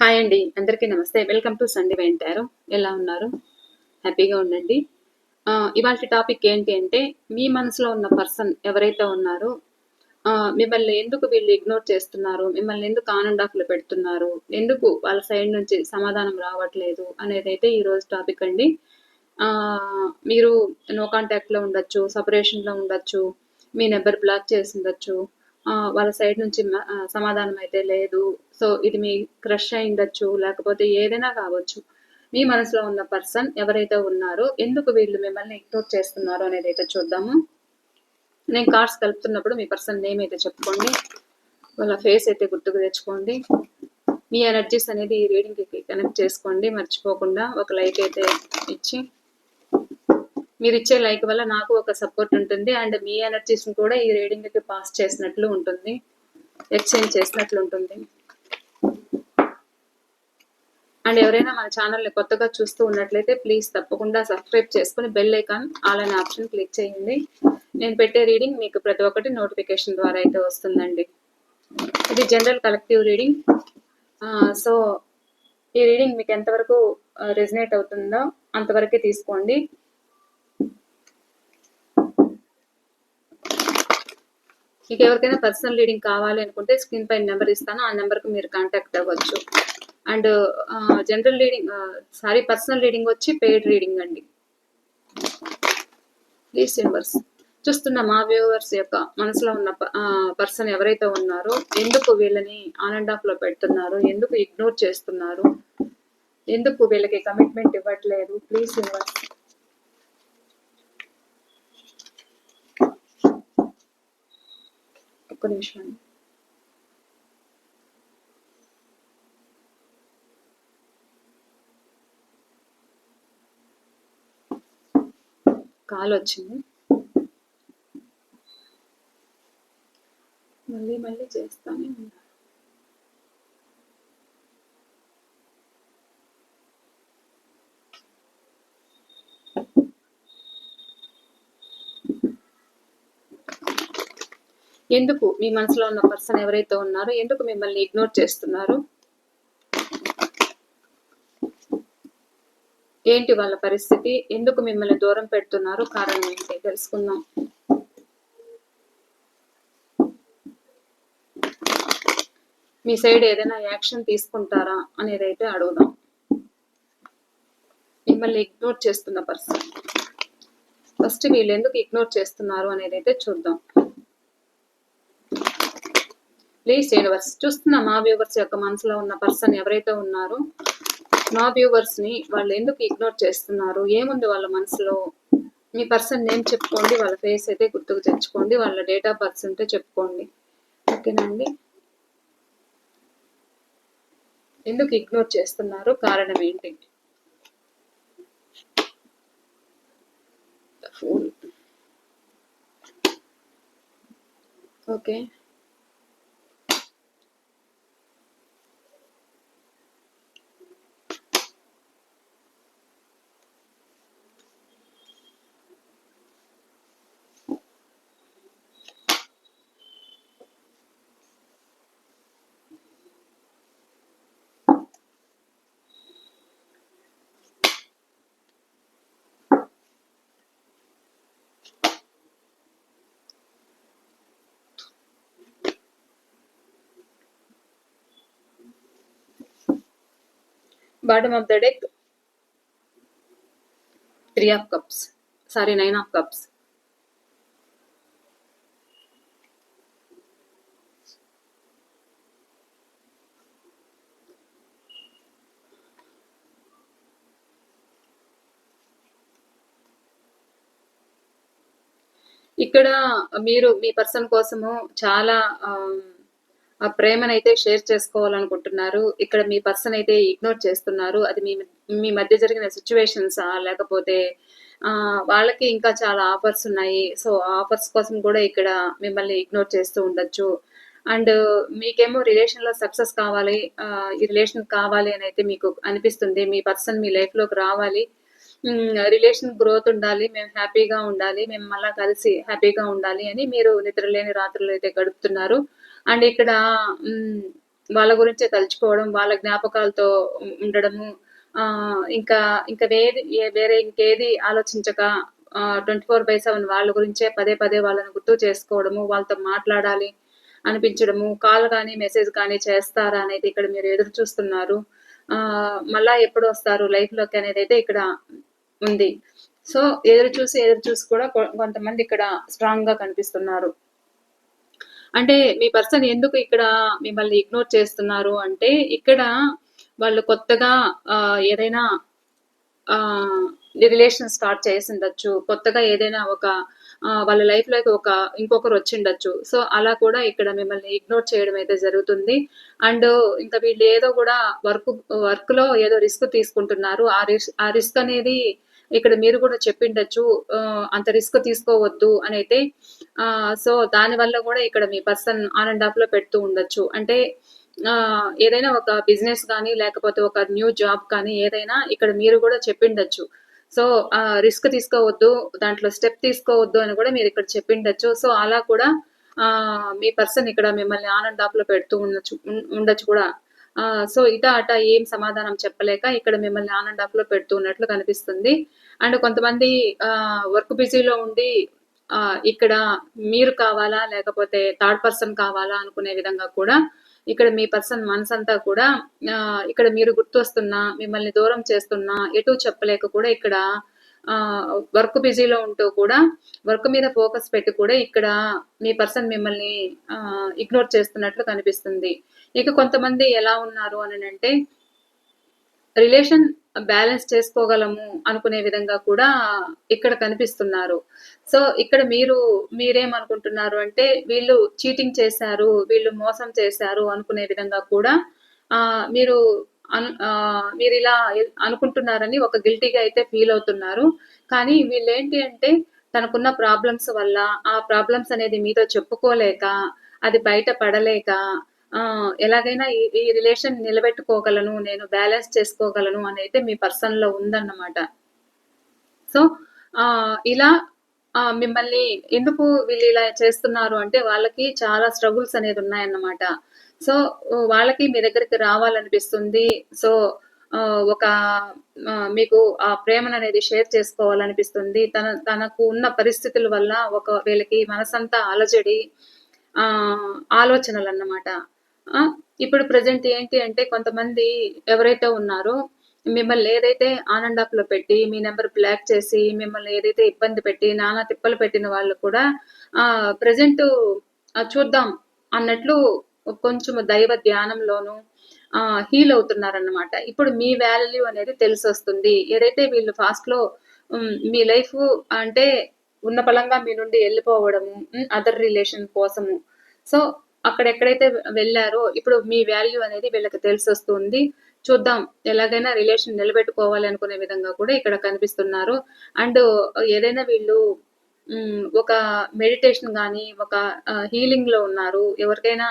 Hi అండి. అందరికీ నమస్తే. వెల్కమ్ టు సండే వెంటారు ఎలా ఉన్నారు? హ్యాపీగా ఉండండి. ఇవాళ టాపిక్ ఏంటి అంటే మీ మనసులో ఉన్న పర్సన్ ఎవరైతే ఉన్నారో మిమ్మల్ని ఎందుకు వీళ్ళు ఇగ్నోర్ చేస్తున్నారు? మిమ్మల్ని ఎందుకు ఆన్ అండ్ ఆఫ్లో పెడుతున్నారు? ఎందుకు వాళ్ళ సైడ్ నుంచి సమాధానం రావట్లేదు? అనేది అయితే ఈరోజు టాపిక్ అండి. మీరు నో కాంటాక్ట్లో ఉండొచ్చు సపరేషన్లో ఉండొచ్చు మీ నెంబర్ బ్లాక్ చేసి ఉండొచ్చు వాళ్ళ సైడ్ నుంచి మ- సమాధానం అయితే లేదు. సో ఇది మీ క్రష్ అయి ఉండొచ్చు లేకపోతే ఏదైనా కావచ్చు. మీ మనసులో ఉన్న పర్సన్ ఎవరైతే ఉన్నారో ఎందుకు వీళ్ళు మిమ్మల్ని ఇగ్నోర్ చేస్తున్నారో అనేది అయితే చూద్దాము. నేను కార్డ్స్ కలుపుతున్నప్పుడు మీ పర్సన్ నేమ్ అయితే చెప్పుకోండి. వాళ్ళ ఫేస్ అయితే గుర్తుకు తెచ్చుకోండి. మీ ఎనర్జీస్ అనేది ఈ రీడింగ్కి కనెక్ట్ చేసుకోండి. మర్చిపోకుండా ఒక లైక్ అయితే ఇచ్చి మీరు ఇచ్చే లైక్ వల్ల నాకు ఒక సపోర్ట్ ఉంటుంది. అండ్ మీ ఎనర్జీస్ కూడా ఈ రీడింగ్కి పాస్ చేసినట్లు ఉంటుంది. ఎక్స్చేంజ్ చేసినట్లు ఉంటుంది. అండ్ ఎవరైనా మన ఛానల్ని కొత్తగా చూస్తూ ఉన్నట్లయితే ప్లీజ్ తప్పకుండా సబ్స్క్రైబ్ చేసుకుని బెల్ ఐకాన్ ఆల్ అనే ఆప్షన్ క్లిక్ చేయండి. నేను పెట్టే రీడింగ్ మీకు ప్రతి ఒక్కటి నోటిఫికేషన్ ద్వారా అయితే వస్తుందండి. ఇది జనరల్ కలెక్టివ్ రీడింగ్. సో ఈ రీడింగ్ మీకు ఎంతవరకు రెజినేట్ అవుతుందో అంతవరకే తీసుకోండి. మీకు ఎవరికైనా పర్సనల్ రీడింగ్ కావాలి అనుకుంటే స్క్రీన్ పై నెంబర్ ఇస్తాను. ఆ నెంబర్కి మీరు కాంటాక్ట్ అవ్వచ్చు. And general reading sorry personal reading వచ్చి పెయిడ్ రీడింగ్ అండి. ప్లీజ్ యూనివర్స్ చూస్తున్న మా వ్యూవర్స్ యొక్క మనసులో ఉన్న పర్సన్ ఎవరైతే ఉన్నారో ఎందుకు వీళ్ళని ఆన్ అండ్ ఆఫ్లో పెడుతున్నారు? ఎందుకు ఇగ్నోర్ చేస్తున్నారు? ఎందుకు వీళ్ళకి కమిట్మెంట్ ఇవ్వట్లేదు? ప్లీజ్ యూనివర్స్ ఒక్క నిమిషం అండి. కాల్ వచ్చింది మళ్ళీ మళ్ళీ చేస్తానే ఉన్నా ఎందుకు మీ మనసులో ఉన్న పర్సన్ ఎవరైతే ఉన్నారో ఎందుకు మిమ్మల్ని ఇగ్నోర్ చేస్తున్నారు? ఏంటి వాళ్ళ పరిస్థితి? ఎందుకు మిమ్మల్ని దూరం పెడుతున్నారు? కారణం ఏంటి? తెలుసుకుందాం. మీ సైడ్ ఏదైనా యాక్షన్ తీసుకుంటారా అనేది అయితే అడుగుదాం. మిమ్మల్ని ఇగ్నోర్ చేస్తున్న పర్సన్ ఫస్ట్ వీళ్ళు ఎందుకు ఇగ్నోర్ చేస్తున్నారు అనేది అయితే చూద్దాం. ప్లీజ్ యూనివర్స్ చూస్తున్న మా వ్యూవర్స్ యొక్క మనసులో ఉన్న పర్సన్ ఎవరైతే ఉన్నారో మా వ్యూవర్స్ని వాళ్ళు ఎందుకు ఇగ్నోర్ చేస్తున్నారు? ఏముంది వాళ్ళ మనసులో? మీ పర్సన్ నేమ్ చెప్పుకోండి వాళ్ళ ఫేస్ అయితే గుర్తుకు తెచ్చుకోండి వాళ్ళ డేట్ ఆఫ్ బర్త్ ఉంటే చెప్పుకోండి. ఓకేనా అండి? ఎందుకు ఇగ్నోర్ చేస్తున్నారు? కారణం ఏంటి? Okay bottom of the deck three of cups sorry nine of cups ఇక్కడ మీరు మీ పర్సన్ కోసము చాలా ఆ ప్రేమనైతే షేర్ చేసుకోవాలనుకుంటున్నారు. ఇక్కడ మీ పర్సన్ అయితే ఇగ్నోర్ చేస్తున్నారు. అది మీ మీ మధ్య జరిగిన సిచ్యువేషన్స్ లేకపోతే ఆ, వాళ్ళకి ఇంకా చాలా ఆఫర్స్ ఉన్నాయి. సో ఆఫర్స్ కోసం కూడా ఇక్కడ మిమ్మల్ని ఇగ్నోర్ చేస్తూ ఉండొచ్చు. అండ్ మీకేమో రిలేషన్లో సక్సెస్ కావాలి. ఈ రిలేషన్ కావాలి అని అయితే మీకు అనిపిస్తుంది. మీ పర్సన్ మీ లైఫ్లోకి రావాలి రిలేషన్ గ్రోత్ ఉండాలి. మేము హ్యాపీగా ఉండాలి. మేము మళ్ళా కలిసి హ్యాపీగా ఉండాలి అని మీరు నిద్రలేని రాత్రులు అయితే గడుపుతున్నారు. అండ్ ఇక్కడ వాళ్ళ గురించే తలుచుకోవడం వాళ్ళ జ్ఞాపకాలతో ఉండడము ఆ, ఇంకా ఇంకా వేరే వేరే ఇంకేది ఆలోచించక ట్వంటీ ఫోర్ బై సెవెన్ వాళ్ళ గురించే పదే పదే వాళ్ళని గుర్తు చేసుకోవడము వాళ్ళతో మాట్లాడాలి అనిపించడము కాల్ కానీ మెసేజ్ కానీ చేస్తారా అనేది ఇక్కడ మీరు ఎదురు చూస్తున్నారు. ఆ, మళ్ళా ఎప్పుడు వస్తారు లైఫ్లోకి అనేది అయితే ఇక్కడ ఉంది. సో ఎదురు చూసి ఎదురు చూసి కూడా కొంతమంది ఇక్కడ స్ట్రాంగ్గా కనిపిస్తున్నారు. అంటే మీ పర్సన్ ఎందుకు ఇక్కడ మిమ్మల్ని ఇగ్నోర్ చేస్తున్నారు అంటే ఇక్కడ వాళ్ళు కొత్తగా ఆ, ఏదైనా రిలేషన్ స్టార్ట్ చేసిండొచ్చు. కొత్తగా ఏదైనా ఒక వాళ్ళ లైఫ్లోకి ఒక ఇంకొకరు వచ్చిండొచ్చు. సో అలా కూడా ఇక్కడ మిమ్మల్ని ఇగ్నోర్ చేయడం అయితే జరుగుతుంది. అండ్ ఇంకా వీళ్ళు ఏదో కూడా వర్క్ వర్క్లో ఏదో రిస్క్ తీసుకుంటున్నారు. ఆ రిస్క్ ఆ రిస్క్ అనేది ఇక్కడ మీరు కూడా చెప్పిండొచ్చు అంత రిస్క్ తీసుకోవద్దు అని అయితే ఆ, సో దాని వల్ల కూడా ఇక్కడ మీ పర్సన్ ఆన్ అండ్ ఆఫ్లో పెడుతూ ఉండొచ్చు. అంటే ఆ, ఏదైనా ఒక బిజినెస్ కానీ లేకపోతే ఒక న్యూ జాబ్ కానీ ఏదైనా ఇక్కడ మీరు కూడా చెప్పిండొచ్చు. సో ఆ రిస్క్ తీసుకోవద్దు దాంట్లో స్టెప్ తీసుకోవద్దు అని కూడా మీరు ఇక్కడ చెప్పిండొచ్చు. సో అలా కూడా ఆ, మీ పర్సన్ ఇక్కడ మిమ్మల్ని ఆన్ అండ్ ఆఫ్లో పెడుతూ ఉండొచ్చు ఉండొచ్చు కూడా. సో ఇట అట ఏం సమాధానం చెప్పలేక ఇక్కడ మిమ్మల్ని ఆన్ అండ్ ఆఫ్లో పెడుతున్నట్లు కనిపిస్తుంది. అండ్ కొంతమంది వర్క్ బిజీలో ఉండి ఆ, ఇక్కడ మీరు కావాలా లేకపోతే థర్డ్ పర్సన్ కావాలా అనుకునే విధంగా కూడా ఇక్కడ మీ పర్సన్ మనసంతా కూడా ఇక్కడ మీరు గుర్తొస్తున్నా మిమ్మల్ని దూరం చేస్తున్నా ఎటు చెప్పలేక కూడా ఇక్కడ వర్క్ బిజీలో ఉంటూ కూడా వర్క్ మీద ఫోకస్ పెట్టి కూడా ఇక్కడ మీ పర్సన్ మిమ్మల్ని ఇగ్నోర్ చేస్తున్నట్లు కనిపిస్తుంది. ఇక కొంతమంది ఎలా ఉన్నారు అని అంటే రిలేషన్ బ్యాలెన్స్ చేసుకోగలము అనుకునే విధంగా కూడా ఇక్కడ కనిపిస్తున్నారు. సో ఇక్కడ మీరు మీరేమనుకుంటున్నారు అంటే వీళ్ళు చీటింగ్ చేశారు వీళ్ళు మోసం చేశారు అనుకునే విధంగా కూడా మీరు మీరు ఇలా అనుకుంటున్నారని ఒక గిల్టీగా అయితే ఫీల్ అవుతున్నారు. కానీ వీళ్ళు ఏంటి అంటే తనకున్న ప్రాబ్లమ్స్ వల్ల ఆ ప్రాబ్లమ్స్ అనేది మీతో చెప్పుకోలేక అది బయట పడలేక ఆ, ఎలాగైనా ఈ రిలేషన్ నిలబెట్టుకోగలను నేను బ్యాలెన్స్ చేసుకోగలను అని అయితే మీ పర్సన్లో ఉందన్నమాట. సో ఆ, ఇలా ఆ, మిమ్మల్ని ఎందుకు వీళ్ళు ఇలా చేస్తున్నారు అంటే వాళ్ళకి చాలా స్ట్రగుల్స్ అనేది ఉన్నాయన్నమాట. సో వాళ్ళకి మీ దగ్గరికి రావాలనిపిస్తుంది. సో ఆ, ఒక మీకు ఆ ప్రేమను అనేది షేర్ చేసుకోవాలనిపిస్తుంది. తన తనకు ఉన్న పరిస్థితుల వల్ల ఒక వీళ్ళకి మనసంతా అలజడి ఆ ఆలోచనలు అన్నమాట ఆ, ఇప్పుడు ప్రజెంట్ ఏంటి అంటే కొంతమంది ఎవరైతే ఉన్నారో మిమ్మల్ని ఏదైతే ఆనంద్ ఆఫ్లో పెట్టి మీ నెంబర్ బ్లాక్ చేసి మిమ్మల్ని ఏదైతే ఇబ్బంది పెట్టి నానా తిప్పలు పెట్టిన వాళ్ళు కూడా ఆ ప్రజెంట్ చూద్దాం అన్నట్లు కొంచెం దైవ ధ్యానంలోను ఆ హీల్ అవుతున్నారన్నమాట. ఇప్పుడు మీ వాల్యూ అనేది తెలిసి వస్తుంది ఏదైతే వీళ్ళు ఫాస్ట్లో మీ లైఫ్ అంటే ఉన్న పలంగా మీ నుండి వెళ్ళిపోవడము అదర్ రిలేషన్ కోసము. సో అక్కడ ఎక్కడైతే వెళ్ళారో ఇప్పుడు మీ వాల్యూ అనేది వీళ్ళకి తెలిసి వస్తుంది చూద్దాం ఎలాగైనా రిలేషన్ నిలబెట్టుకోవాలి అనుకునే విధంగా కూడా ఇక్కడ కనిపిస్తున్నారు. అండ్ ఏదైనా వీళ్ళు ఒక మెడిటేషన్ కానీ ఒక హీలింగ్లో ఉన్నారు. ఎవరికైనా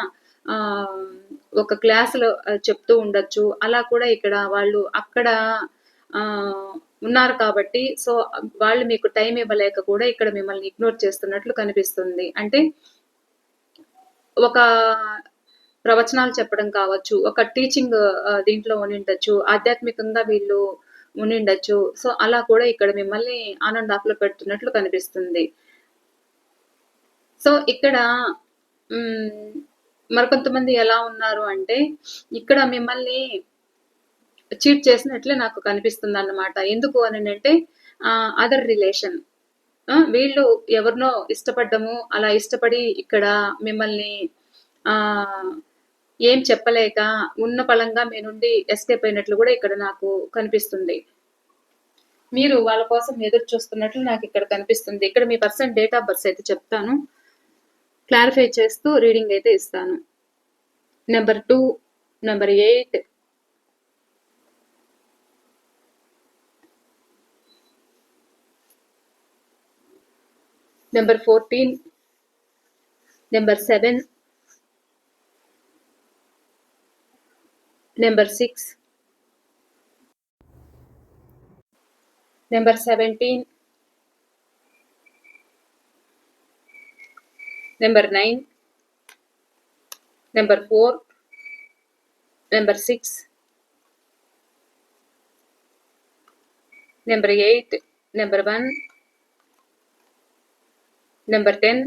ఒక క్లాసులో చెప్తూ ఉండొచ్చు. అలా కూడా ఇక్కడ వాళ్ళు అక్కడ ఆ, ఉన్నారు కాబట్టి సో వాళ్ళు మీకు టైం ఇవ్వలేక కూడా ఇక్కడ మిమ్మల్ని ఇగ్నోర్ చేస్తున్నట్లు కనిపిస్తుంది. అంటే ఒక ప్రవచనాలు చెప్పడం కావచ్చు ఒక టీచింగ్ దీంట్లో ఉండిండొచ్చు ఆధ్యాత్మికంగా వీళ్ళు ఉండిండొచ్చు. సో అలా కూడా ఇక్కడ మిమ్మల్ని ఆన్ పెడుతున్నట్లు కనిపిస్తుంది. సో ఇక్కడ మరికొంతమంది ఎలా ఉన్నారు అంటే ఇక్కడ మిమ్మల్ని చీట్ చేసినట్లే నాకు కనిపిస్తుంది అన్నమాట ఎందుకు అని అంటే అదర్ రిలేషన్ వీళ్ళు ఎవరినో ఇష్టపడ్డము అలా ఇష్టపడి ఇక్కడ మిమ్మల్ని ఆ ఏం చెప్పలేక ఉన్న పలంగా మీ నుండి ఎస్కేప్ అయినట్లు కూడా ఇక్కడ నాకు కనిపిస్తుంది. మీరు వాళ్ళ కోసం ఎదురు చూస్తున్నట్లు నాకు ఇక్కడ కనిపిస్తుంది. ఇక్కడ మీ పర్సన్ డేట్ ఆఫ్ బర్త్ అయితే చెప్తాను. క్లారిఫై చేస్తూ రీడింగ్ అయితే ఇస్తాను. Number two number eight number fourteen number seven number six number seventeen number nine number four number six number eight number one number ten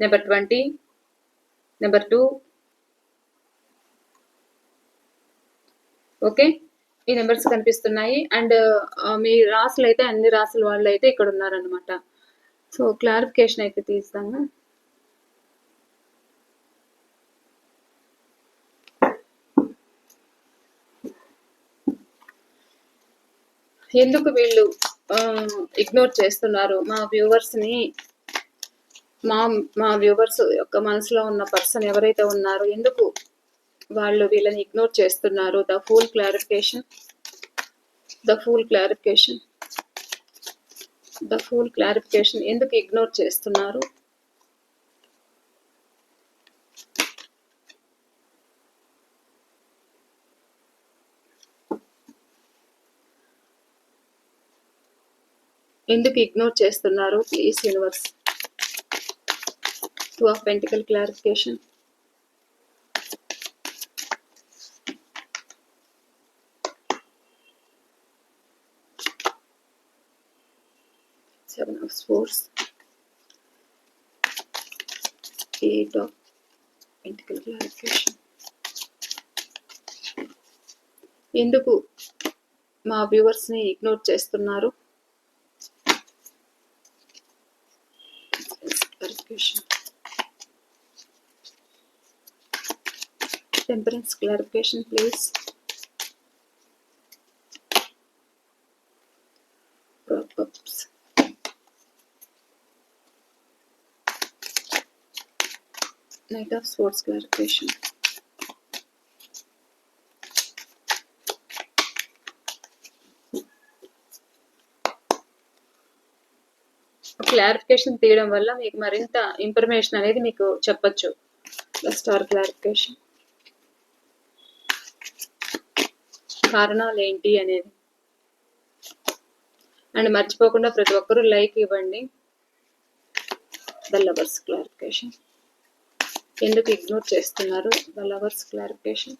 number twenty number two okay ఈ numbers కనిపిస్తున్నాయి. And మీ రాసులు అయితే అన్ని రాసుల వాళ్ళు అయితే ఇక్కడ ఉన్నారనమాట సో క్లారిఫికేషన్ అయితే తీస్తాము ఎందుకు వీళ్ళు ఇగ్నోర్ చేస్తున్నారు? మా వ్యూవర్స్ని మా మా వ్యూవర్స్ యొక్క మనసులో ఉన్న పర్సన్ ఎవరైతే ఉన్నారో ఎందుకు వాళ్ళు వీళ్ళని ఇగ్నోర్ చేస్తున్నారు? The full clarification the full clarification the full clarification ఎందుకు ఇగ్నోర్ చేస్తున్నారు? ఎందుకు ఇగ్నోర్ చేస్తున్నారు? Please universe two of pentacle clarification seven of swords. Eight of pentacle clarification. ఎందుకు మా వ్యూవర్స్ని ఇగ్నోర్ చేస్తున్నారు clarification temperance clarification please Proverbs Knight of Swords clarification. Clarification తీయడం వల్ల మీకు మరింత ఇన్ఫర్మేషన్ అనేది మీకు చెప్పచ్చు స్టార్ క్లారిఫికేషన్ కారణాలు ఏంటి అనేది. అండ్ మర్చిపోకుండా ప్రతి ఒక్కరూ లైక్ ఇవ్వండి. The lovers clarification. ఎందుకు ఇగ్నోర్ చేస్తున్నారు? The lovers clarification.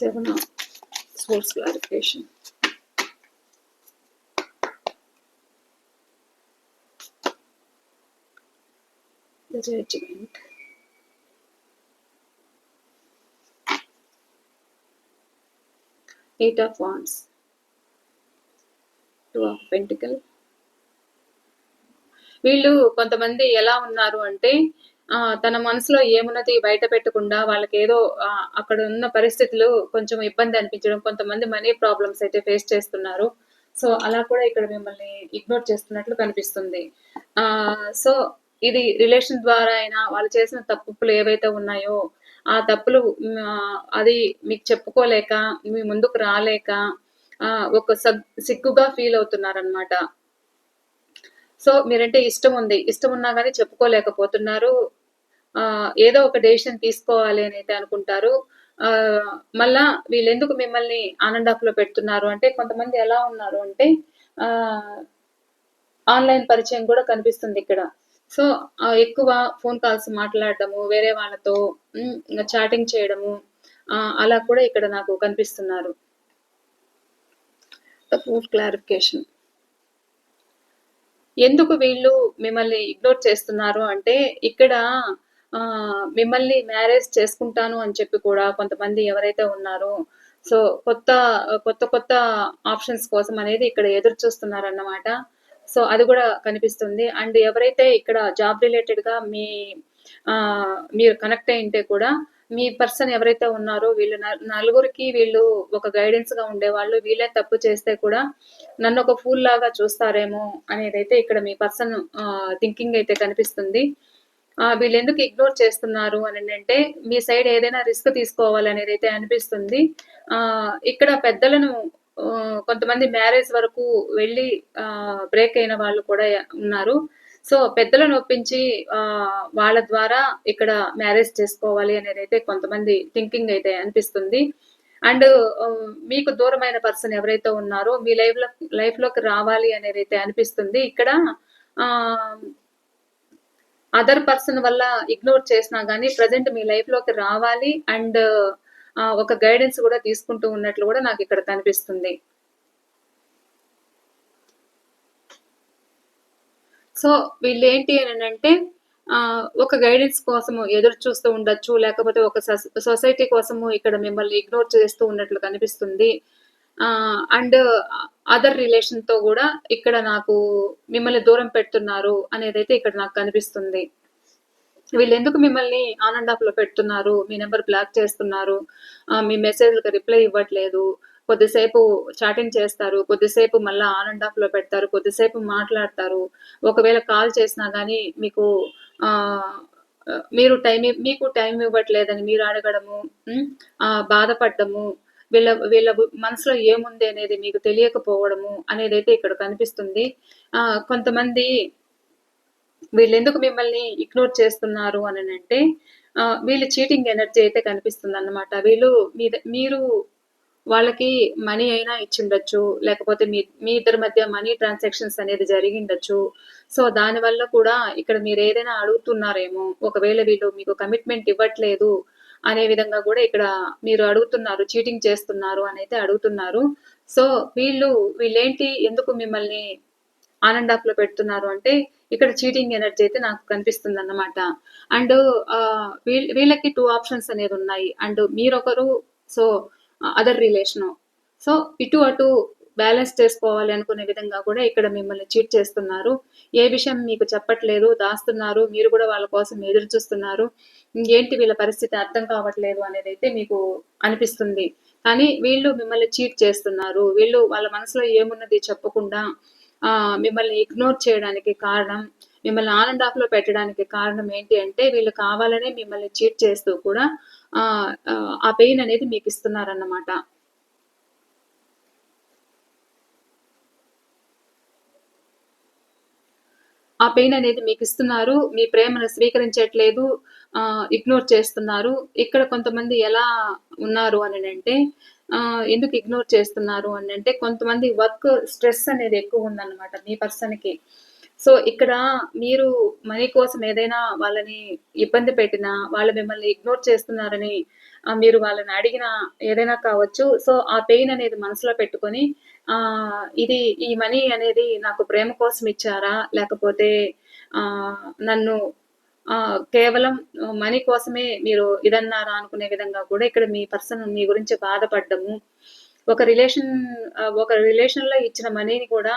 Seven sports clarification. The judgment. Eight of Wands. Two of Pentacles. వీళ్ళు కొంతమంది ఎలా ఉన్నారు అంటే తన మనసులో ఏమున్నది బయట పెట్టకుండా వాళ్ళకి ఏదో అక్కడ ఉన్న పరిస్థితులు కొంచెం ఇబ్బంది అనిపించడం కొంతమంది మనీ ప్రాబ్లమ్స్ అయితే ఫేస్ చేస్తున్నారు సో అలా కూడా ఇక్కడ మిమ్మల్ని ఇగ్నోర్ చేస్తున్నట్లు కనిపిస్తుంది సో ఇది రిలేషన్ ద్వారా అయినా వాళ్ళు చేసిన తప్పులు ఏవైతే ఉన్నాయో ఆ తప్పులు అది మీకు చెప్పుకోలేక మీ ముందుకు రాలేక ఒక సిగ్గుగా ఫీల్ అవుతున్నారనమాట సో మీరంటే ఇష్టం ఉంది. ఇష్టం ఉన్నా కానీ చెప్పుకోలేకపోతున్నారు. ఏదో ఒక డెసిషన్ తీసుకోవాలి అని అయితే అనుకుంటారు మళ్ళా వీళ్ళు ఎందుకు మిమ్మల్ని ఆనండ్ ఆఫ్లో పెడుతున్నారు? అంటే కొంతమంది ఎలా ఉన్నారు అంటే ఆన్లైన్ పరిచయం కూడా కనిపిస్తుంది ఇక్కడ. సో ఎక్కువ ఫోన్ కాల్స్ మాట్లాడడము వేరే వాళ్ళతో చాటింగ్ చేయడము అలా కూడా ఇక్కడ నాకు కనిపిస్తున్నారు. Full clarification. ఎందుకు వీళ్ళు మిమ్మల్ని ఇగ్నోర్ చేస్తున్నారు అంటే ఇక్కడ మిమ్మల్ని మ్యారేజ్ చేసుకుంటాను అని చెప్పి కూడా కొంతమంది ఎవరైతే ఉన్నారో సో కొత్త కొత్త కొత్త ఆప్షన్స్ కోసం అనేది ఇక్కడ ఎదురు చూస్తున్నారన్నమాట సో అది కూడా కనిపిస్తుంది. అండ్ ఎవరైతే ఇక్కడ జాబ్ రిలేటెడ్గా మీ మీరు కనెక్ట్ అయింటే కూడా మీ పర్సన్ ఎవరైతే ఉన్నారో వీళ్ళు నలుగురికి వీళ్ళు ఒక గైడెన్స్గా ఉండేవాళ్ళు. వీళ్ళే తప్పు చేస్తే కూడా నన్ను ఒక ఫూల్ లాగా చూస్తారేమో అనేది అయితే ఇక్కడ మీ పర్సన్ థింకింగ్ అయితే కనిపిస్తుంది. వీళ్ళు ఎందుకు ఇగ్నోర్ చేస్తున్నారు అని అంటే మీ సైడ్ ఏదైనా రిస్క్ తీసుకోవాలి అనేది అయితే అనిపిస్తుంది ఇక్కడ పెద్దలను కొంతమంది మ్యారేజ్ వరకు వెళ్ళి బ్రేక్ అయిన వాళ్ళు కూడా ఉన్నారు. సో పెద్దలను ఒప్పించి వాళ్ళ ద్వారా ఇక్కడ మ్యారేజ్ చేసుకోవాలి అనేది అయితే కొంతమంది థింకింగ్ అయితే అనిపిస్తుంది. అండ్ మీకు దూరమైన పర్సన్ ఎవరైతే ఉన్నారో మీ లైఫ్లో లైఫ్లోకి రావాలి అనేది అయితే అనిపిస్తుంది. ఇక్కడ అదర్ పర్సన్ వల్ల ఇగ్నోర్ చేసినా కానీ ప్రజెంట్ మీ లైఫ్లోకి రావాలి. అండ్ ఒక గైడెన్స్ కూడా తీసుకుంటూ ఉన్నట్లు కూడా నాకు ఇక్కడ కనిపిస్తుంది. సో వీళ్ళు ఏంటి అని అంటే ఒక గైడెన్స్ కోసము ఎదురు చూస్తూ ఉండొచ్చు లేకపోతే ఒక సొసైటీ కోసము ఇక్కడ మిమ్మల్ని ఇగ్నోర్ చేస్తూ ఉన్నట్లు కనిపిస్తుంది. అండ్ అదర్ రిలేషన్తో కూడా ఇక్కడ నాకు మిమ్మల్ని దూరం పెడుతున్నారు అనేది అయితే ఇక్కడ నాకు కనిపిస్తుంది. వీళ్ళు ఎందుకు మిమ్మల్ని ఆన్ అండ్ ఆఫ్లో పెడుతున్నారు? మీ నెంబర్ బ్లాక్ చేస్తున్నారు. మీ మెసేజ్లకు రిప్లై ఇవ్వట్లేదు. కొద్దిసేపు చాటింగ్ చేస్తారు. కొద్దిసేపు మళ్ళీ ఆన్ అండ్ ఆఫ్లో పెడతారు. కొద్దిసేపు మాట్లాడతారు. ఒకవేళ కాల్ చేసినా కానీ మీకు మీరు టైం మీకు టైం ఇవ్వట్లేదని మీరు అడగడము బాధపడ్డము వీళ్ళ వీళ్ళ మనసులో ఏముంది అనేది మీకు తెలియకపోవడము అనేది అయితే ఇక్కడ కనిపిస్తుంది. కొంతమంది వీళ్ళు ఎందుకు మిమ్మల్ని ఇగ్నోర్ చేస్తున్నారు అని అంటే వీళ్ళు చీటింగ్ ఎనర్జీ అయితే కనిపిస్తుంది అన్నమాట వీళ్ళు మీ మీరు వాళ్ళకి మనీ అయినా ఇచ్చిండొచ్చు లేకపోతే మీ మీ ఇద్దరి మధ్య మనీ ట్రాన్సాక్షన్స్ అనేది జరిగిండొచ్చు. సో దానివల్ల కూడా ఇక్కడ మీరు ఏదైనా అడుగుతున్నారేమో ఒకవేళ వీళ్ళు మీకు కమిట్మెంట్ ఇవ్వట్లేదు అనే విధంగా కూడా ఇక్కడ మీరు అడుగుతున్నారు చీటింగ్ చేస్తున్నారు అని అయితే అడుగుతున్నారు. సో వీళ్ళు వీళ్ళేంటి ఎందుకు మిమ్మల్ని ఆనండ్ పెడుతున్నారు అంటే ఇక్కడ చీటింగ్ ఎనర్జీ అయితే నాకు కనిపిస్తుంది అన్నమాట అండ్ వీళ్ళకి టూ ఆప్షన్స్ అనేది ఉన్నాయి. అండ్ మీరొకరు సో అదర్ రిలేషను సో ఇటు అటు బ్యాలెన్స్ చేసుకోవాలి అనుకునే విధంగా కూడా ఇక్కడ మిమ్మల్ని చీట్ చేస్తున్నారు. ఏ విషయం మీకు చెప్పట్లేదు దాస్తున్నారు మీరు కూడా వాళ్ళ కోసం ఎదురు చూస్తున్నారు. ఏంటి వీళ్ళ పరిస్థితి అర్థం కావట్లేదు అనేది అయితే మీకు అనిపిస్తుంది. కానీ వీళ్ళు మిమ్మల్ని చీట్ చేస్తున్నారు. వీళ్ళు వాళ్ళ మనసులో ఏమున్నది చెప్పకుండా మిమ్మల్ని ఇగ్నోర్ చేయడానికి కారణం మిమ్మల్ని ఆనండ్ ఆఫ్లో పెట్టడానికి కారణం ఏంటి అంటే వీళ్ళు కావాలనే మిమ్మల్ని చీట్ చేస్తూ కూడా ఆ పెయిన్ అనేది మీకు ఇస్తున్నారన్నమాట. ఆ పెయిన్ అనేది మీకు ఇస్తున్నారు మీ ప్రేమను స్వీకరించట్లేదు ఇగ్నోర్ చేస్తున్నారు. ఇక్కడ కొంతమంది ఎలా ఉన్నారు అని అంటే ఎందుకు ఇగ్నోర్ చేస్తున్నారు అని అంటే కొంతమంది వర్క్ స్ట్రెస్ అనేది ఎక్కువ ఉందన్నమాట మీ పర్సన్కి సో ఇక్కడ మీరు మనీ కోసం ఏదైనా వాళ్ళని ఇబ్బంది పెట్టినా వాళ్ళు మిమ్మల్ని ఇగ్నోర్ చేస్తున్నారని మీరు వాళ్ళని అడిగిన ఏదైనా కావచ్చు. సో ఆ పెయిన్ అనేది మనసులో పెట్టుకొని ఇది ఈ మనీ అనేది నాకు ప్రేమ కోసం ఇచ్చారా? లేకపోతే నన్ను కేవలం మనీ కోసమే మీరు ఇదన్నారా అనుకునే విధంగా కూడా ఇక్కడ మీ పర్సన్ మీ గురించి బాధపడ్డము. ఒక రిలేషన్ ఒక రిలేషన్లో ఇచ్చిన మనీని కూడా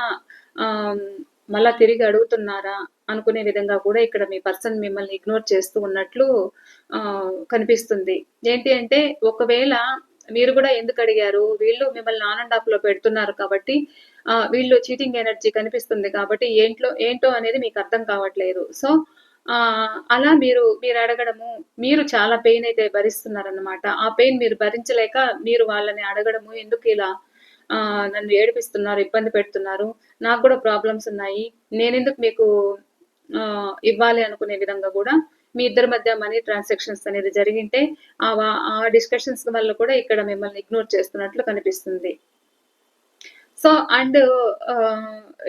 మళ్ళా తిరిగి అడుగుతున్నారా అనుకునే విధంగా కూడా ఇక్కడ మీ పర్సన్ మిమ్మల్ని ఇగ్నోర్ చేస్తూ ఉన్నట్లు కనిపిస్తుంది. ఏంటి అంటే ఒకవేళ మీరు కూడా ఎందుకు అడిగారు? వీళ్ళు మిమ్మల్ని ఆన్ అండ్ ఆఫ్లో పెడుతున్నారు కాబట్టి వీళ్ళు చీటింగ్ ఎనర్జీ కనిపిస్తుంది కాబట్టి ఏంట్లో ఏంటో అనేది మీకు అర్థం కావట్లేదు. సో అలా మీరు మీరు అడగడము మీరు చాలా పెయిన్ అయితే భరిస్తున్నారన్నమాట. ఆ పెయిన్ మీరు భరించలేక మీరు వాళ్ళని అడగడము ఎందుకు ఇలా నన్ను ఏడిపిస్తున్నారు ఇబ్బంది పెడుతున్నారు? నాకు కూడా ప్రాబ్లమ్స్ ఉన్నాయి. నేనెందుకు మీకు ఇవ్వాలి అనుకునే విధంగా కూడా మీ ఇద్దరి మధ్య మనీ ట్రాన్సాక్షన్స్ అనేది జరిగింటే ఆ ఆ డిస్కషన్స్ వల్ల కూడా ఇక్కడ మిమ్మల్ని ఇగ్నోర్ చేస్తున్నట్లు కనిపిస్తుంది. సో అండ్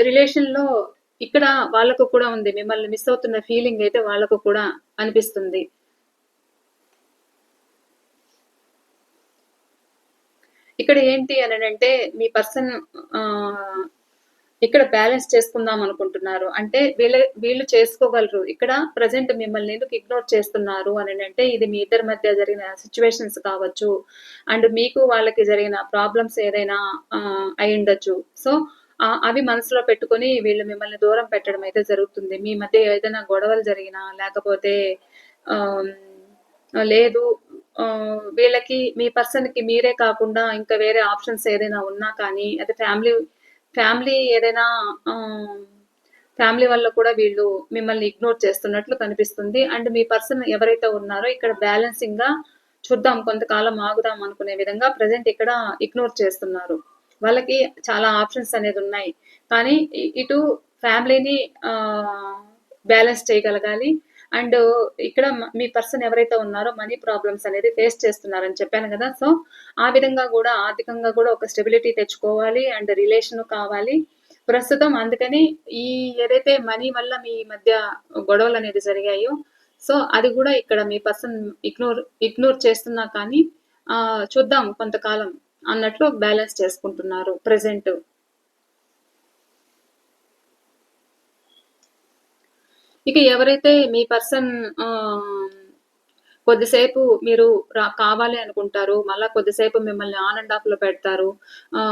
రిలేషన్లో ఇక్కడ వాళ్ళకు కూడా ఉంది. మిమ్మల్ని మిస్ అవుతున్న ఫీలింగ్ అయితే వాళ్ళకు కూడా అనిపిస్తుంది. ఇక్కడ ఏంటి అని అంటే మీ పర్సన్ ఇక్కడ బ్యాలెన్స్ చేసుకుందాం అనుకుంటున్నారు. అంటే వీళ్ళ వీళ్ళు చేసుకోగలరు. ఇక్కడ ప్రజెంట్ మిమ్మల్ని ఎందుకు ఇగ్నోర్ చేస్తున్నారు అని అంటే ఇది మీ ఇద్దరి మధ్య జరిగిన సిచ్యువేషన్స్ కావచ్చు. అండ్ మీకు వాళ్ళకి జరిగిన ప్రాబ్లమ్స్ ఏదైనా అయి ఉండొచ్చు సో అవి మనసులో పెట్టుకొని వీళ్ళు మిమ్మల్ని దూరం పెట్టడం అయితే జరుగుతుంది. మీ మధ్య ఏదైనా గొడవలు జరిగినా లేకపోతే లేదు వీళ్ళకి మీ పర్సన్కి మీరే కాకుండా ఇంకా వేరే ఆప్షన్స్ ఏదైనా ఉన్నా కానీ అది ఫ్యామిలీ ఫ్యామిలీ ఏదైనా ఫ్యామిలీ వల్ల కూడా వీళ్ళు మిమ్మల్ని ఇగ్నోర్ చేస్తున్నట్లు కనిపిస్తుంది. అండ్ మీ పర్సన్ ఎవరైతే ఉన్నారో ఇక్కడ బ్యాలెన్సింగ్గా చూద్దాం కొంతకాలం ఆగుదాం అనుకునే విధంగా ప్రజెంట్ ఇక్కడ ఇగ్నోర్ చేస్తున్నారు. వాళ్ళకి చాలా ఆప్షన్స్ అనేది ఉన్నాయి. కానీ ఇటు ఫ్యామిలీని బ్యాలెన్స్ చేయగలగాలి. అండ్ ఇక్కడ మీ పర్సన్ ఎవరైతే ఉన్నారో మనీ ప్రాబ్లమ్స్ అనేది ఫేస్ చేస్తున్నారని చెప్పాను కదా. సో ఆ విధంగా కూడా ఆర్థికంగా కూడా ఒక స్టెబిలిటీ తెచ్చుకోవాలి అండ్ రిలేషన్ కావాలి. ప్రస్తుతం అందుకని ఈ ఏదైతే మనీ వల్ల మీ మధ్య గొడవలు అనేది జరిగాయో సో అది కూడా ఇక్కడ మీ పర్సన్ ఇగ్నోర్ ఇగ్నోర్ చేస్తున్నా కానీ చూద్దాం కొంతకాలం. అన్నట్లు బ్యాలెన్స్ చేసుకుంటున్నారు ప్రెసెంట్. ఇక ఎవరైతే మీ పర్సన్ కొద్దిసేపు మీరు రా కావాలి అనుకుంటారు మళ్ళా కొద్దిసేపు మిమ్మల్ని ఆన్ అండ్ ఆఫ్లో పెడతారు ఆ,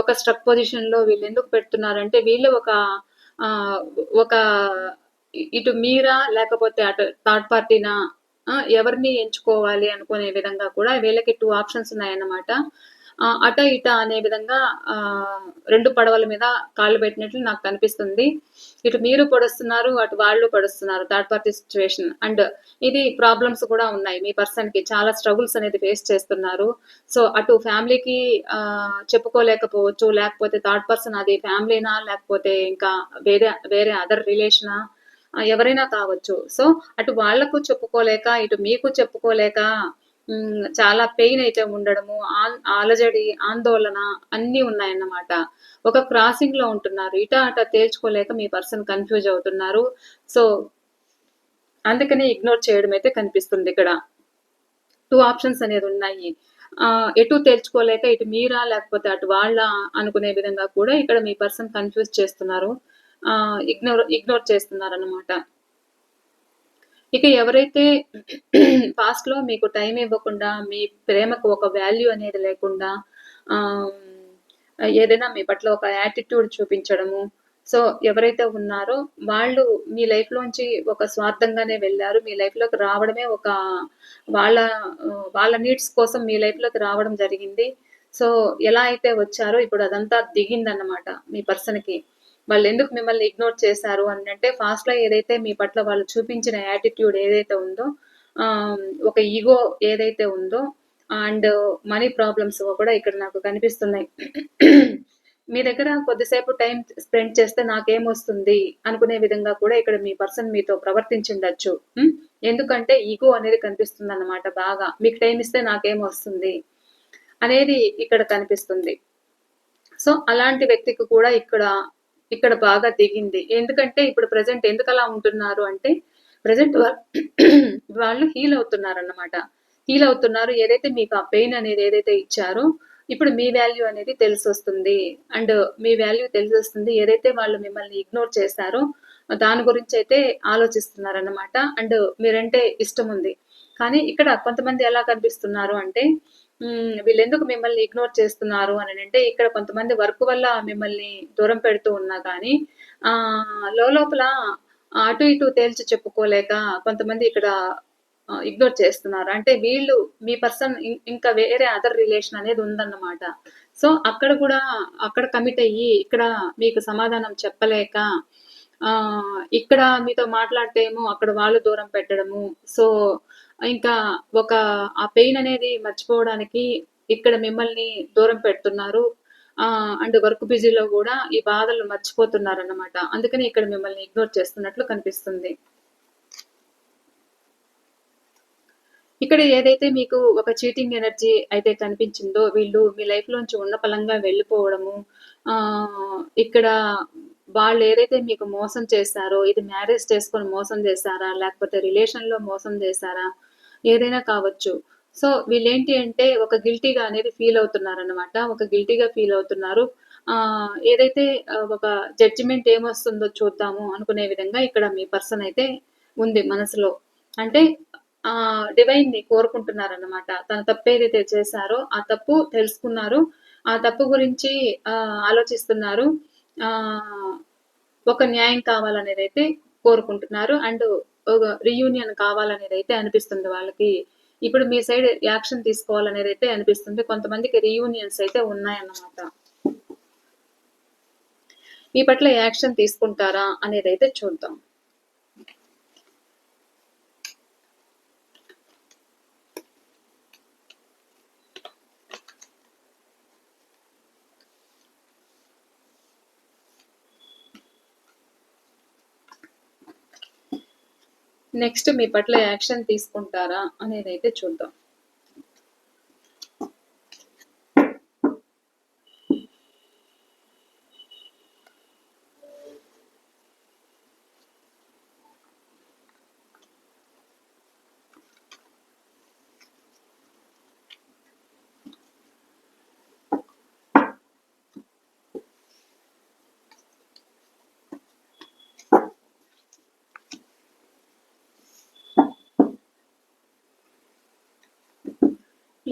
ఒక స్ట్రక్ పొజిషన్లో వీళ్ళు ఎందుకు పెడుతున్నారంటే వీళ్ళు ఒక ఒక ఇటు మీరా లేకపోతే అటు థర్డ్ పార్టీనా ఎవరిని ఎంచుకోవాలి అనుకునే విధంగా కూడా వీళ్ళకి టూ ఆప్షన్స్ ఉన్నాయన్నమాట. అట ఇట అనే విధంగా ఆ, రెండు పడవల మీద కాళ్ళు పెట్టినట్లు నాకు కనిపిస్తుంది. ఇటు మీరు పొడుస్తున్నారు అటు వాళ్ళు పొడుస్తున్నారు థర్డ్ పార్టీ సిచ్యువేషన్ అండ్ ఇది ప్రాబ్లమ్స్ కూడా ఉన్నాయి. మీ పర్సన్కి చాలా స్ట్రగుల్స్ అనేది ఫేస్ చేస్తున్నారు. సో అటు ఫ్యామిలీకి చెప్పుకోలేకపోవచ్చు లేకపోతే థర్డ్ పర్సన్ అది ఫ్యామిలీనా లేకపోతే ఇంకా వేరే వేరే అదర్ రిలేషనా ఎవరైనా కావచ్చు. సో అటు వాళ్ళకు చెప్పుకోలేక ఇటు మీకు చెప్పుకోలేక చాలా పెయిన్ అయితే ఉండడము ఆన్- అలజడి ఆందోళన అన్నీ ఉన్నాయన్నమాట. ఒక క్రాసింగ్లో ఉంటున్నారు. ఇట అట తేల్చుకోలేక మీ పర్సన్ కన్ఫ్యూజ్ అవుతున్నారు. సో అందుకని ఇగ్నోర్ చేయడం అయితే కనిపిస్తుంది ఇక్కడ. టూ ఆప్షన్స్ అనేది ఉన్నాయి. ఆ, ఎటు తేల్చుకోలేక ఇటు మీరా లేకపోతే అటు వాళ్ళ అనుకునే విధంగా కూడా ఇక్కడ మీ పర్సన్ కన్ఫ్యూజ్ చేస్తున్నారు. ఇగ్నోర్ ఇగ్నోర్ చేస్తున్నారు అనమాట ఇక ఎవరైతే పాస్ట్లో మీకు టైం ఇవ్వకుండా మీ ప్రేమకు ఒక వాల్యూ అనేది లేకుండా ఏదైనా మీ పట్ల ఒక యాటిట్యూడ్ చూపించడము. సో ఎవరైతే ఉన్నారో వాళ్ళు మీ లైఫ్ లోంచి ఒక స్వార్థంగానే వెళ్ళారు. మీ లైఫ్లోకి రావడమే ఒక వాళ్ళ వాళ్ళ నీడ్స్ కోసం మీ లైఫ్లోకి రావడం జరిగింది. సో ఎలా అయితే వచ్చారో ఇప్పుడు అదంతా దిగిందన్నమాట మీ పర్సన్కి. వాళ్ళు ఎందుకు మిమ్మల్ని ఇగ్నోర్ చేశారు అని అంటే ఫాస్ట్లో ఏదైతే మీ పట్ల వాళ్ళు చూపించిన యాటిట్యూడ్ ఏదైతే ఉందో ఆ, ఒక ఈగో ఏదైతే ఉందో అండ్ మనీ ప్రాబ్లమ్స్ కూడా ఇక్కడ నాకు కనిపిస్తున్నాయి. మీ దగ్గర కొద్దిసేపు టైం స్పెండ్ చేస్తే నాకేమొస్తుంది అనుకునే విధంగా కూడా ఇక్కడ మీ పర్సన్ మీతో ప్రవర్తించుండొచ్చు. ఎందుకంటే ఈగో అనేది కనిపిస్తుంది అన్నమాట బాగా. మీకు టైం ఇస్తే నాకేమొస్తుంది అనేది ఇక్కడ కనిపిస్తుంది. సో అలాంటి వ్యక్తికి కూడా ఇక్కడ ఇక్కడ బాగా దిగింది ఎందుకంటే ఇప్పుడు ప్రజెంట్ ఎందుకు అలా ఉంటున్నారు అంటే ప్రజెంట్ వాళ్ళు హీల్ అవుతున్నారు అన్నమాట హీల్ అవుతున్నారు ఏదైతే మీకు ఆ పెయిన్ అనేది ఏదైతే ఇచ్చారో ఇప్పుడు మీ వాల్యూ అనేది తెలిసి వస్తుంది అండ్ మీ వాల్యూ తెలిసి వస్తుంది ఏదైతే వాళ్ళు మిమ్మల్ని ఇగ్నోర్ చేశారో దాని గురించి అయితే ఆలోచిస్తున్నారన్నమాట. అండ్ మీరంటే ఇష్టం ఉంది కానీ ఇక్కడ కొంతమంది ఎలా కనిపిస్తున్నారు అంటే వీళ్ళు ఎందుకు మిమ్మల్ని ఇగ్నోర్ చేస్తున్నారు అని అంటే ఇక్కడ కొంతమంది వర్క్ వల్ల మిమ్మల్ని దూరం పెడుతూ ఉన్నా కానీ ఆ లోపల అటు ఇటు తేల్చి చెప్పుకోలేక కొంతమంది ఇక్కడ ఇగ్నోర్ చేస్తున్నారు. అంటే వీళ్ళు మీ పర్సన్ ఇంకా వేరే అదర్ రిలేషన్ అనేది ఉందన్నమాట. సో అక్కడ కూడా అక్కడ కమిట్ అయ్యి ఇక్కడ మీకు సమాధానం చెప్పలేక ఆ ఇక్కడ మీతో మాట్లాడితే ఏమో అక్కడ వాళ్ళు దూరం పెట్టడము. సో ఇంకా ఒక ఆ పెయిన్ అనేది మర్చిపోవడానికి ఇక్కడ మిమ్మల్ని దూరం పెడుతున్నారు. అండ్ వర్క్ బిజీలో కూడా ఈ బాధలు మర్చిపోతున్నారు అన్నమాట అందుకని ఇక్కడ మిమ్మల్ని ఇగ్నోర్ చేస్తున్నట్లు కనిపిస్తుంది. ఇక్కడ ఏదైతే మీకు ఒక చీటింగ్ ఎనర్జీ అయితే కనిపించిందో వీళ్ళు మీ లైఫ్లోంచి ఉన్న పలంగా వెళ్ళిపోవడము ఆ ఇక్కడ వాళ్ళు ఏదైతే మీకు మోసం చేస్తారో ఇది మ్యారేజ్ చేసుకొని మోసం చేస్తారా లేకపోతే రిలేషన్లో మోసం చేస్తారా ఏదైనా కావచ్చు. సో వీళ్ళేంటి అంటే ఒక గిల్టీగా అనేది ఫీల్ అవుతున్నారు అనమాట ఒక గిల్టీగా ఫీల్ అవుతున్నారు. ఆ ఏదైతే ఒక జడ్జిమెంట్ ఏమొస్తుందో చూద్దాము అనుకునే విధంగా ఇక్కడ మీ పర్సన్ అయితే ఉంది మనసులో. అంటే ఆ డివైన్ని కోరుకుంటున్నారు అనమాట తన తప్పు ఏదైతే చేశారో ఆ తప్పు తెలుసుకున్నారు. ఆ తప్పు గురించి ఆ ఆలోచిస్తున్నారు. ఒక న్యాయం కావాలనేది అయితే కోరుకుంటున్నారు. అండ్ ఒక రియూనియన్ కావాలనేది అయితే అనిపిస్తుంది వాళ్ళకి. ఇప్పుడు మీ సైడ్ యాక్షన్ తీసుకోవాలనేది అయితే అనిపిస్తుంది. కొంతమందికి రియూనియన్స్ అయితే ఉన్నాయన్నమాట. మీ పట్ల యాక్షన్ తీసుకుంటారా అనేది అయితే చూద్దాం. నెక్స్ట్ మీ పట్ల యాక్షన్ తీసుకుంటారా అనేది అయితే చూద్దాం.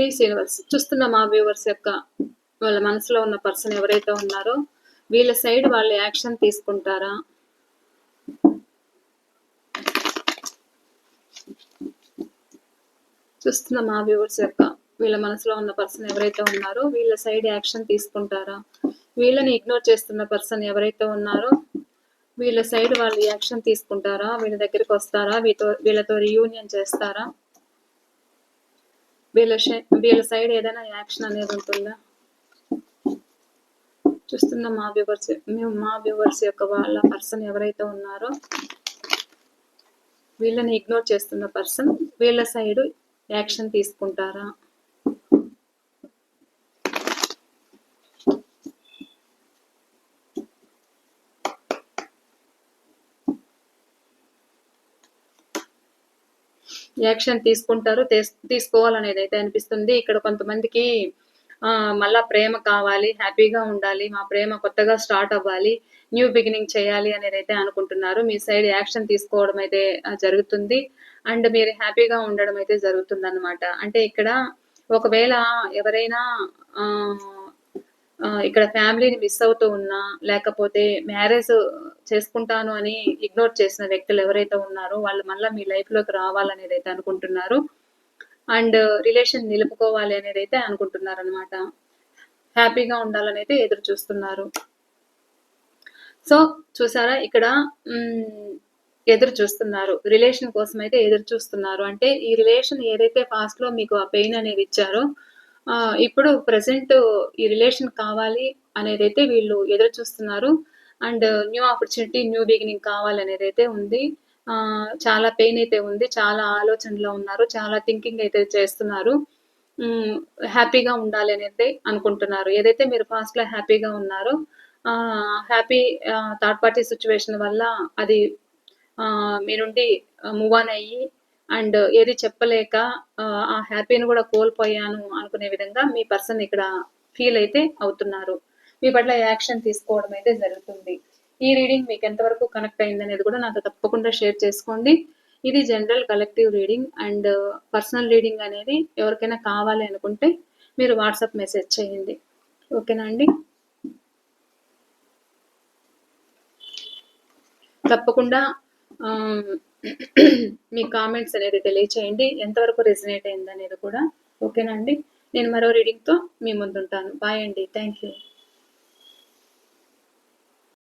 ప్లీజ్ యూనివర్స్ చూస్తున్న మా వ్యూవర్స్ యొక్క వాళ్ళ మనసులో ఉన్న పర్సన్ ఎవరైతే ఉన్నారో వీళ్ళ సైడ్ వాళ్ళు యాక్షన్ తీసుకుంటారా? చూస్తున్న మా వ్యూవర్స్ యొక్క వీళ్ళ మనసులో ఉన్న పర్సన్ ఎవరైతే ఉన్నారో వీళ్ళ సైడ్ యాక్షన్ తీసుకుంటారా? వీళ్ళని ఇగ్నోర్ చేస్తున్న పర్సన్ ఎవరైతే ఉన్నారో వీళ్ళ సైడ్ వాళ్ళు యాక్షన్ తీసుకుంటారా? వీళ్ళ దగ్గరికి వస్తారా? వీతో వీళ్ళతో రియూనియన్ చేస్తారా? వీళ్ళ వీళ్ళ సైడ్ ఏదైనా యాక్షన్ అనేది ఉంటుందా? చూస్తున్న మా వ్యూవర్స్ మేము మా వ్యూవర్స్ యొక్క వాళ్ళ పర్సన్ ఎవరైతే ఉన్నారో వీళ్ళని ఇగ్నోర్ చేస్తున్న పర్సన్ వీళ్ళ సైడ్ యాక్షన్ తీసుకుంటారా? యాక్షన్ తీసుకుంటారు తీసుకోవాలనేది అయితే అనిపిస్తుంది. ఇక్కడ కొంతమందికి మళ్ళా ప్రేమ కావాలి హ్యాపీగా ఉండాలి మా ప్రేమ కొత్తగా స్టార్ట్ అవ్వాలి న్యూ బిగినింగ్ చేయాలి అనేది అయితే అనుకుంటున్నారు. మీ సైడ్ యాక్షన్ తీసుకోవడం అయితే జరుగుతుంది. అండ్ మీరు హ్యాపీగా ఉండడం అయితే జరుగుతుంది అనమాట అంటే ఇక్కడ ఒకవేళ ఎవరైనా ఇక్కడ ఫ్యామిలీని మిస్ అవుతూ ఉన్నా లేకపోతే మ్యారేజ్ చేసుకుంటాను అని ఇగ్నోర్ చేసిన వ్యక్తులు ఎవరైతే ఉన్నారో వాళ్ళు మళ్ళీ మీ లైఫ్లోకి రావాలనేది అయితే అనుకుంటున్నారు. అండ్ రిలేషన్ నిలుపుకోవాలి అనేది అయితే అనుకుంటున్నారు అనమాట హ్యాపీగా ఉండాలని అయితే ఎదురు చూస్తున్నారు. సో చూసారా? ఇక్కడ ఎదురు చూస్తున్నారు. రిలేషన్ కోసం అయితే ఎదురు చూస్తున్నారు. అంటే ఈ రిలేషన్ ఏదైతే పాస్ట్లో మీకు ఆ పెయిన్ అనేది ఇచ్చారో ఇప్పుడు ప్రజెంట్ ఈ రిలేషన్ కావాలి అనేది అయితే వీళ్ళు ఎదురు చూస్తున్నారు and new opportunity new beginning కావాలి అనేది అయితే ఉంది చాలా పెయిన్ అయితే ఉంది. చాలా ఆలోచనలో ఉన్నారు. చాలా థింకింగ్ అయితే చేస్తున్నారు. హ్యాపీగా ఉండాలి అనేది అనుకుంటున్నారు. ఏదైతే మీరు ఫాస్ట్లో హ్యాపీగా ఉన్నారో హ్యాపీ థర్డ్ పార్టీ సిచ్యువేషన్ వల్ల అది మీ నుండి మూవ్ ఆన్ అయ్యి అండ్ ఏది చెప్పలేక ఆ హ్యాపీని కూడా కోల్పోయాను అనుకునే విధంగా మీ పర్సన్ ఇక్కడ ఫీల్ అయితే అవుతున్నారు. మీ పట్ల యాక్షన్ తీసుకోవడం అయితే జరుగుతుంది. ఈ రీడింగ్ మీకు ఎంతవరకు కనెక్ట్ అయింది అనేది కూడా నాతో తప్పకుండా షేర్ చేసుకోండి. ఇది general collective reading and personal reading అనేది ఎవరికైనా కావాలి అనుకుంటే మీరు వాట్సాప్ మెసేజ్ చేయండి. ఓకేనా అండి? తప్పకుండా మీ కామెంట్స్ అనేది తెలియచేయండి. ఎంతవరకు రెజినేట్ అయింది అనేది కూడా. ఓకేనా అండి నేను మరో రీడింగ్తో మీ ముందుంటాను. బాయ్ అండి. Thank you